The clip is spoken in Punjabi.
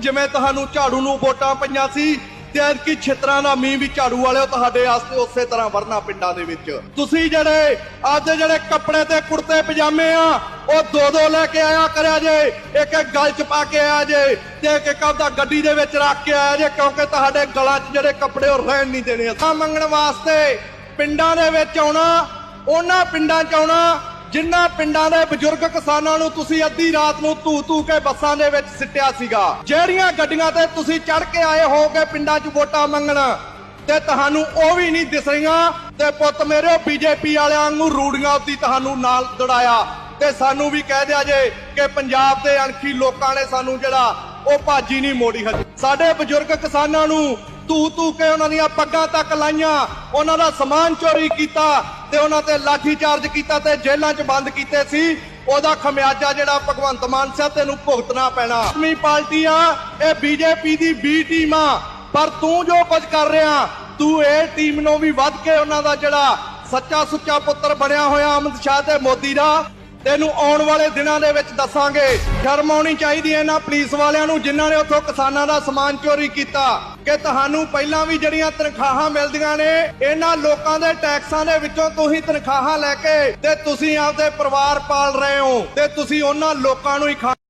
ਜਿਵੇਂ ਤੁਹਾਨੂੰ ਝਾੜੂ ਨੂੰ ਵੋਟਾਂ ਪਈਆਂ ਸੀ ਤੇ ਐਤਕੀ ਛਿੱਤਰਾਂ ਦਾ ਮੀਂਹ ਵੀ ਝਾੜੂ ਵਾਲਿਓ ਤੁਹਾਡੇ ਵਾਸਤੇ ਉਸੇ ਤਰ੍ਹਾਂ ਵਰਨਾ ਪਿੰਡਾਂ ਦੇ ਵਿੱਚ। ਤੁਸੀਂ ਜਿਹੜੇ, ਅੱਜ ਜਿਹੜੇ ਕੱਪੜੇ ਤੇ ਕੁੜਤੇ ਪਜਾਮੇ ਆ, ਉਹ ਦੋ ਦੋ ਲੈ ਕੇ ਆਇਆ ਕਰਿਆ ਜੇ, ਇੱਕ ਇੱਕ ਗਲ ਚ ਪਾ ਕੇ ਆਇਆ ਜੇ, ਤੇ ਇੱਕ ਇੱਕ ਆਪਦਾ ਗੱਡੀ ਦੇ ਵਿੱਚ ਰੱਖ ਕੇ ਆਇਆ ਜੇ, ਕਿਉਂਕਿ ਤੁਹਾਡੇ ਗਲਾਂ 'ਚ ਜਿਹੜੇ ਕੱਪੜੇ ਉਹ ਰਹਿਣ ਨਹੀਂ ਦੇਣੇ। ਆ ਮੰਗਣ ਵਾਸਤੇ ਪਿੰਡਾਂ ਦੇ ਵਿੱਚ ਆਉਣਾ, ਉਹਨਾਂ ਪਿੰਡਾਂ 'ਚ ਆਉਣਾ ਜਿਨ੍ਹਾਂ ਪਿੰਡਾਂ ਦੇ ਬਜ਼ੁਰਗ ਕਿਸਾਨਾਂ ਨੂੰ ਤੁਸੀਂ ਅੱਧੀ ਰਾਤ ਨੂੰ ਧੂ ਧੂ ਕੇ ਬੱਸਾਂ ਦੇ ਵਿੱਚ ਸਿੱਟਿਆ ਸੀਗਾ, ਜਿਹੜੀਆਂ ਗੱਡੀਆਂ ਤੇ ਤੁਸੀਂ ਚੜ ਕੇ ਆਏ ਹੋਗੇ ਪਿੰਡਾਂ 'ਚ ਵੋਟਾਂ ਮੰਗਣ, ਤੇ ਤੁਹਾਨੂੰ ਉਹ ਵੀ ਨਹੀਂ ਦਿਸ ਰਹੀਆਂ, ਤੇ ਪੁੱਤ ਮੇਰੇ ਬੀਜੇਪੀ ਵਾਲਿਆਂ ਨੂੰ ਰੂੜੀਆਂ ਉੱਤੀ ਤੁਹਾਨੂੰ ਨਾਲ ਦੜਾਇਆ, ਤੇ ਸਾਨੂੰ ਵੀ ਕਹਿ ਦਿਆ ਜੇ ਕਿ ਪੰਜਾਬ ਦੇ ਅਣਖੀ ਲੋਕਾਂ ਨੇ ਸਾਨੂੰ ਜਿਹੜਾ ਉਹ ਭਾਜੀ ਨਹੀਂ ਮੋੜੀ ਹਜੇ। ਸਾਡੇ ਬਜ਼ੁਰਗ ਕਿਸਾਨਾਂ ਨੂੰ ਧੂ ਧੂ ਕੇ ਉਹਨਾਂ ਦੀਆਂ ਪੱਗਾਂ ਤੱਕ ਲਾਈਆਂ, ਉਹਨਾਂ ਦਾ ਸਮਾਨ ਚੋਰੀ ਕੀਤਾ ਤੇ ਉਹਨਾਂ ਤੇ ਲਾਠੀ ਚਾਰਜ ਕੀਤਾ ਤੇ ਜੇਲ੍ਹਾਂ 'ਚ ਬੰਦ ਕੀਤੇ ਸੀ, ਉਹਦਾ ਖਮਿਆਜਾ ਜਿਹੜਾ ਭਗਵੰਤ ਮਾਨ ਸਾਹਿਬ ਤੈਨੂੰ ਭੁਗਤਣਾ ਪੈਣਾ। ਆਦਮੀ ਪਾਰਟੀ ਆ ਇਹ ਬੀਜੇਪੀ ਦੀ ਬੀ ਟੀਮ ਆ, ਪਰ ਤੂੰ ਜੋ ਕੁਝ ਕਰ ਰਿਹਾ, ਤੂੰ ਇਹ ਟੀਮ ਨੂੰ ਵੀ ਵੱਧ ਕੇ ਉਹਨਾਂ ਦਾ ਜਿਹੜਾ ਸੱਚਾ ਸੁੱਚਾ ਪੁੱਤਰ ਬਣਿਆ ਹੋਇਆ ਅਮਿਤ ਸ਼ਾਹ ਤੇ ਮੋਦੀ ਦਾ। ਤੈਨੂੰ ਆਉਣ ਵਾਲੇ ਦਿਨਾਂ ਦੇ ਵਿੱਚ ਦੱਸਾਂਗੇ, ਸ਼ਰਮ ਆਉਣੀ ਚਾਹੀਦੀ ਹੈ ਇਹਨਾਂ ਪੁਲਿਸ ਵਾਲਿਆਂ ਨੂੰ ਜਿਨ੍ਹਾਂ ਨੇ ਉੱਥੋਂ ਕਿਸਾਨਾਂ ਦਾ ਸਮਾਨ ਚੋਰੀ ਕੀਤਾ। ਕਿ ਤੁਹਾਨੂੰ ਪਹਿਲਾਂ ਵੀ ਜਿਹੜੀਆਂ ਤਨਖਾਹਾਂ ਮਿਲਦੀਆਂ ਨੇ, ਇਹਨਾਂ ਲੋਕਾਂ ਦੇ ਟੈਕਸਾਂ ਦੇ ਵਿੱਚੋਂ ਤੁਸੀਂ ਤਨਖਾਹਾਂ ਲੈ ਕੇ ਤੇ ਤੁਸੀਂ ਆਪਦੇ ਪਰਿਵਾਰ ਪਾਲ ਰਹੇ ਹੋ ਤੇ ਤੁਸੀਂ ਉਹਨਾਂ ਲੋਕਾਂ ਨੂੰ ਹੀ ਖਾਣਾ